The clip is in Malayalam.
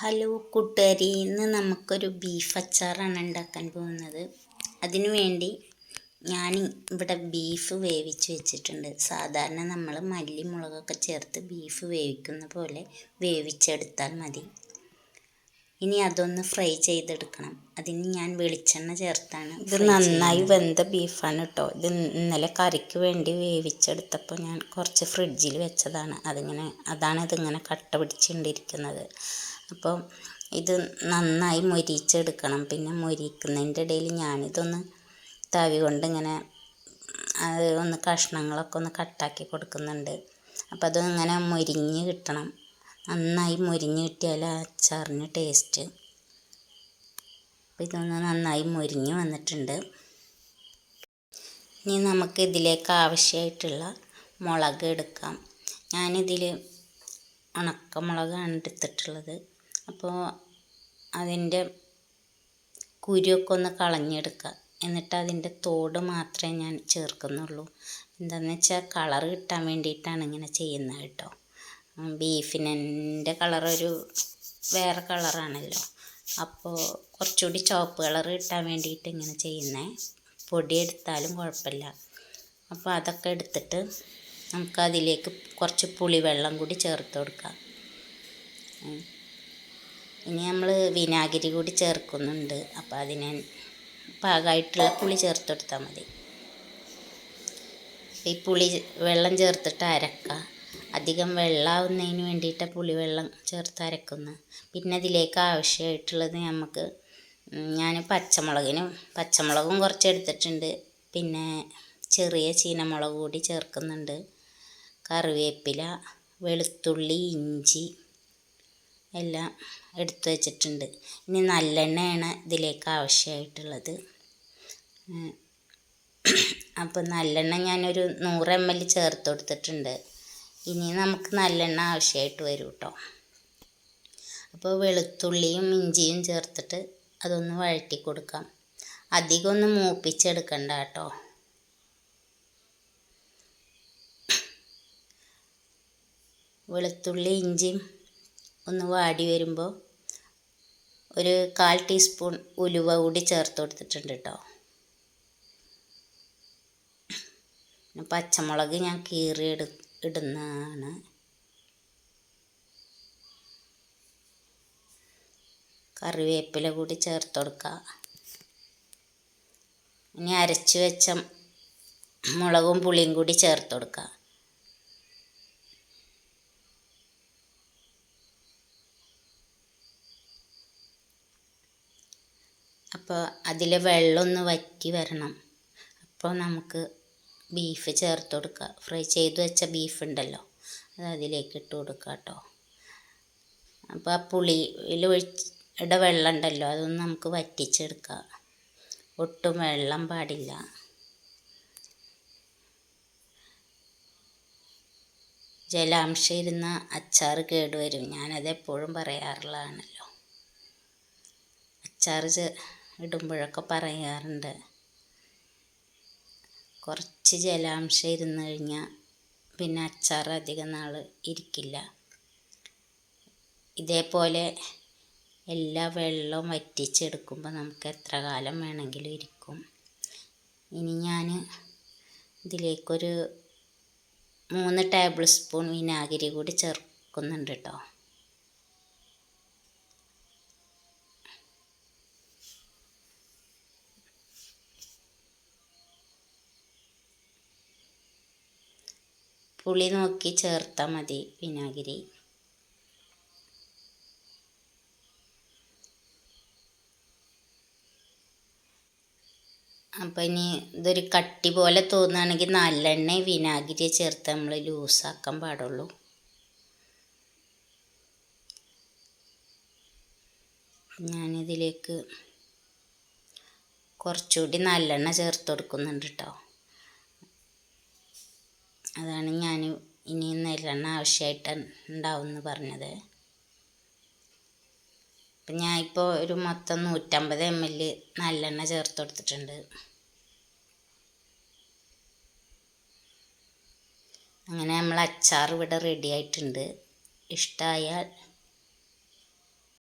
ഹലോ കൂട്ടുകാരി ഇന്ന് നമുക്കൊരു ബീഫ് അച്ചാറാണ് ഉണ്ടാക്കാൻ പോകുന്നത്. അതിനു വേണ്ടി ഞാൻ ഇവിടെ ബീഫ് വേവിച്ച് വെച്ചിട്ടുണ്ട്. സാധാരണ നമ്മൾ മല്ലി മുളകൊക്കെ ചേർത്ത് ബീഫ് വേവിക്കുന്ന പോലെ വേവിച്ചെടുത്താൽ മതി. ഇനി അതൊന്ന് ഫ്രൈ ചെയ്തെടുക്കണം. അതിന് ഞാൻ വെളിച്ചെണ്ണ ചേർത്താണ്. ഇത് നന്നായി വെന്ത ബീഫാണ് കേട്ടോ ഇത് ഇന്നലെ കറിക്ക് വേണ്ടി വേവിച്ചെടുത്തപ്പോൾ ഞാൻ കുറച്ച് ഫ്രിഡ്ജിൽ വെച്ചതാണ്. അതിങ്ങനെ അതാണ് ഇതിങ്ങനെ കട്ട പിടിച്ചുകൊണ്ടിരിക്കുന്നത് അപ്പോൾ ഇത് നന്നായി മൊരിച്ചെടുക്കണം. പിന്നെ മൊരിക്കുന്നതിന്റെ ഇടയിൽ ഞാനിതൊന്ന് തവി കൊണ്ട് ഇങ്ങനെ അത് ഒന്ന് കഷ്ണങ്ങളൊക്കെ ഒന്ന് കട്ടാക്കി കൊടുക്കുന്നുണ്ട്. അപ്പോൾ അത് ഇങ്ങനെ മൊരിഞ്ഞ് കിട്ടണം. നന്നായി മൊരിഞ്ഞ് കിട്ടിയാൽ ആ അച്ചാറിന് ടേസ്റ്റ് അപ്പോൾ ഇതൊന്ന് നന്നായി മൊരിഞ്ഞ് വന്നിട്ടുണ്ട്. ഇനി നമുക്ക് ഇതിലേക്ക് ആവശ്യമായിട്ടുള്ള മുളക് എടുക്കാം. ഞാനിതിൽ ഉണക്കമുളകാണ് എടുത്തിട്ടുള്ളത്. അപ്പോൾ അതിന്റെ കുരുവൊക്കെ ഒന്ന് കളഞ്ഞെടുക്കുക എന്നിട്ട് അതിന്റെ തോട് മാത്രമേ ഞാൻ ചേർക്കുന്നുള്ളൂ. എന്താണെന്ന് വെച്ചാൽ കളർ കിട്ടാൻ വേണ്ടിയിട്ടാണ് ഇങ്ങനെ ചെയ്യുന്നത് കേട്ടോ. ബീഫിനെ കളറൊരു വേറെ കളറാണല്ലോ. അപ്പോൾ കുറച്ചുകൂടി ചുവപ്പ് കളർ കിട്ടാൻ വേണ്ടിയിട്ട് ഇങ്ങനെ ചെയ്യുന്നത് പൊടി എടുത്താലും കുഴപ്പമില്ല. അപ്പോൾ അതൊക്കെ എടുത്തിട്ട് നമുക്ക് അതിലേക്ക് കുറച്ച് പുളിവെള്ളം കൂടി ചേർത്ത് കൊടുക്കാം. ഇനി നമ്മൾ വിനാഗിരി കൂടി ചേർക്കുന്നുണ്ട്. അപ്പോൾ അതിന് പാകമായിട്ടുള്ള പുളി ചേർത്ത് കൊടുത്താൽ മതി. ഈ പുളി വെള്ളം ചേർത്തിട്ട് അരക്കുക അധികം വെള്ളമാവുന്നതിന് വേണ്ടിയിട്ട് പുളിവെള്ളം ചേർത്ത് അരക്കുന്നു. പിന്നെ അതിലേക്ക് ആവശ്യമായിട്ടുള്ളത് നമുക്ക് ഞാൻ പച്ചമുളകിനും പച്ചമുളകും കുറച്ച് എടുത്തിട്ടുണ്ട്. പിന്നെ ചെറിയ ചീനമുളക് കൂടി ചേർക്കുന്നുണ്ട്. കറിവേപ്പില വെളുത്തുള്ളി ഇഞ്ചി എല്ലാം എടുത്തു വച്ചിട്ടുണ്ട്. ഇനി നല്ലെണ്ണയാണ് ഇതിലേക്ക് ആവശ്യമായിട്ടുള്ളത് അപ്പം നല്ലെണ്ണ ഞാനൊരു നൂറ് എം എൽ ചേർത്ത് കൊടുത്തിട്ടുണ്ട്. ഇനി നമുക്ക് നല്ലെണ്ണ ആവശ്യമായിട്ട് വരും കേട്ടോ അപ്പോൾ വെളുത്തുള്ളിയും ഇഞ്ചിയും ചേർത്തിട്ട് അതൊന്ന് വഴറ്റി കൊടുക്കാം. അധികം ഒന്ന് മൂപ്പിച്ചെടുക്കണ്ട കേട്ടോ വെളുത്തുള്ളി ഇഞ്ചിയും ഒന്ന് വാടി വരുമ്പോൾ ഒരു കാൽ ടീസ്പൂൺ ഉലുവ കൂടി ചേർത്ത് കൊടുത്തിട്ടുണ്ട് കേട്ടോ പച്ചമുളക് ഞാൻ കീറി എടു ഇടുന്നതാണ്. കറിവേപ്പില കൂടി ചേർത്ത് കൊടുക്കുക ഇനി അരച്ച് വെച്ച മുളകും പുളിയും കൂടി ചേർത്ത് കൊടുക്കുക അപ്പോൾ അതിൽ വെള്ളമൊന്ന് വറ്റി വരണം. അപ്പോൾ നമുക്ക് ബീഫ് ചേർത്ത് കൊടുക്കുക. ഫ്രൈ ചെയ്ത് വെച്ച ബീഫ് ഉണ്ടല്ലോ അത് അതിലേക്ക് ഇട്ട് കൊടുക്കുക കേട്ടോ. അപ്പോൾ ആ പുളിയിൽ ഒഴിച്ചിട വെള്ളം ഉണ്ടല്ലോ അതൊന്നും നമുക്ക് വറ്റിച്ചെടുക്കുക ഒട്ടും വെള്ളം പാടില്ല. ജലാംശം ഇരുന്ന അച്ചാർ കേടുവരും. ഞാനത് എപ്പോഴും പറയാറുള്ളതാണല്ലോ. അച്ചാർ ഇടുമ്പോഴൊക്കെ പറയാറുണ്ട്. കുറച്ച് ജലാംശം ഇരുന്ന് കഴിഞ്ഞാൽ പിന്നെ അച്ചാർ അധികം നാൾ ഇരിക്കില്ല. ഇതേപോലെ എല്ലാ വെള്ളവും വറ്റിച്ചെടുക്കുമ്പോൾ നമുക്ക് എത്ര കാലം വേണമെങ്കിലും ഇരിക്കും. ഇനി ഞാൻ ഇതിലേക്കൊരു മൂന്ന് ടേബിൾ സ്പൂൺ വിനാഗിരി കൂടി ചേർക്കുന്നുണ്ട് കേട്ടോ പുളി നോക്കി ചേർത്താൽ മതി വിനാഗിരി. അപ്പം ഇനി ഇതൊരു കട്ടി പോലെ തോന്നുകയാണെങ്കിൽ നല്ലെണ്ണ വിനാഗിരി ചേർത്ത് നമ്മൾ ലൂസാക്കാൻ പാടുള്ളൂ. ഞാനിതിലേക്ക് കുറച്ചുകൂടി നല്ലെണ്ണ ചേർത്ത് കൊടുക്കുന്നുണ്ട് കേട്ടോ. അതാണ് ഞാൻ ഇനി നെല്ലെണ്ണ ആവശ്യമായിട്ട് ഉണ്ടാവുമെന്ന് പറഞ്ഞത്. അപ്പം ഞാൻ ഇപ്പോൾ ഒരു മൊത്തം നൂറ്റമ്പത് എം എൽ നല്ലെണ്ണ ചേർത്ത് കൊടുത്തിട്ടുണ്ട്. അങ്ങനെ നമ്മൾ അച്ചാർ ഇവിടെ റെഡി ആയിട്ടുണ്ട്. ഇഷ്ടമായാൽ